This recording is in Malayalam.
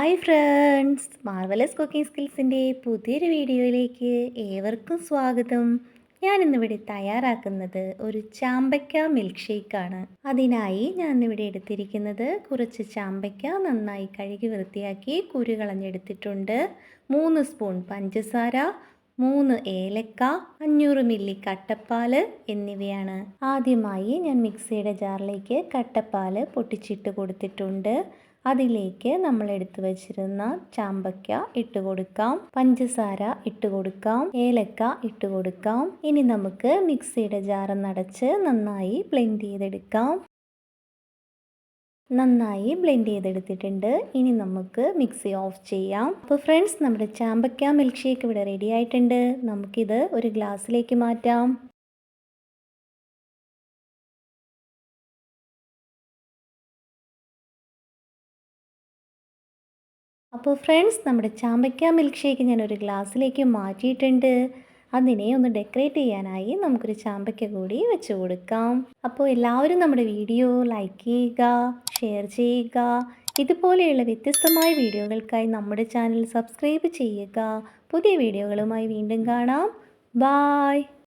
Hi friends. മാർവലസ് കുക്കിംഗ് സ്കിൽസിന്റെ പുതിയൊരു വീഡിയോയിലേക്ക് ഏവർക്കും സ്വാഗതം. ഞാനിന്നിവിടെ തയ്യാറാക്കുന്നത് ഒരു ചാമ്പയ്ക്ക മിൽക്ക് ഷേക്കാണ് അതിനായി ഞാൻ ഇവിടെ എടുത്തിരിക്കുന്നത് കുറച്ച് ചാമ്പയ്ക്ക നന്നായി കഴുകി വൃത്തിയാക്കി കുരു കളഞ്ഞെടുത്തിട്ടുണ്ട്. മൂന്ന് സ്പൂൺ പഞ്ചസാര മൂന്ന് ഏലക്ക അഞ്ഞൂറ് മില്ലി കട്ടപ്പാൽ എന്നിവയാണ്. ആദ്യമായി ഞാൻ മിക്സിയുടെ ജാറിലേക്ക് കട്ടപ്പാൽ പൊട്ടിച്ചിട്ട് കൊടുത്തിട്ടുണ്ട്. അതിലേക്ക് നമ്മൾ എടുത്തു വച്ചിരുന്ന ചാമ്പക്ക ഇട്ട് കൊടുക്കാം. പഞ്ചസാര ഇട്ട് കൊടുക്കാം. ഏലക്ക ഇട്ട് കൊടുക്കാം. ഇനി നമുക്ക് മിക്സിയുടെ ജാറ് നടച്ച് നന്നായി ബ്ലെൻഡ് ചെയ്തെടുക്കാം. നന്നായി ബ്ലെൻഡ് ചെയ്തെടുത്തിട്ടുണ്ട്. ഇനി നമുക്ക് മിക്സി ഓഫ് ചെയ്യാം. അപ്പോൾ ഫ്രണ്ട്സ് നമ്മുടെ ചാമ്പയ്ക്ക മിൽക്ക് ഷേക്ക് ഇവിടെ റെഡി ആയിട്ടുണ്ട്. നമുക്കിത് ഒരു ഗ്ലാസ്സിലേക്ക് മാറ്റാം. അപ്പോൾ ഫ്രണ്ട്സ് നമ്മുടെ ചാമ്പയ്ക്ക മിൽക്ക് ഷേക്ക് ഞാൻ ഒരു ഗ്ലാസ്സിലേക്ക് മാറ്റിയിട്ടുണ്ട്. അതിനെ ഒന്ന് ഡെക്കറേറ്റ് ചെയ്യാനായി നമുക്കൊരു ചാമ്പയ്ക്ക കൂടി വെച്ച് കൊടുക്കാം. അപ്പോൾ എല്ലാവരും നമ്മുടെ വീഡിയോ ലൈക്ക് ചെയ്യുക ഷെയർ ചെയ്യുക. ഇതുപോലെയുള്ള വ്യത്യസ്തമായ വീഡിയോകൾക്കായി നമ്മുടെ ചാനൽ സബ്സ്ക്രൈബ് ചെയ്യുക. പുതിയ വീഡിയോകളുമായി വീണ്ടും കാണാം. ബായ്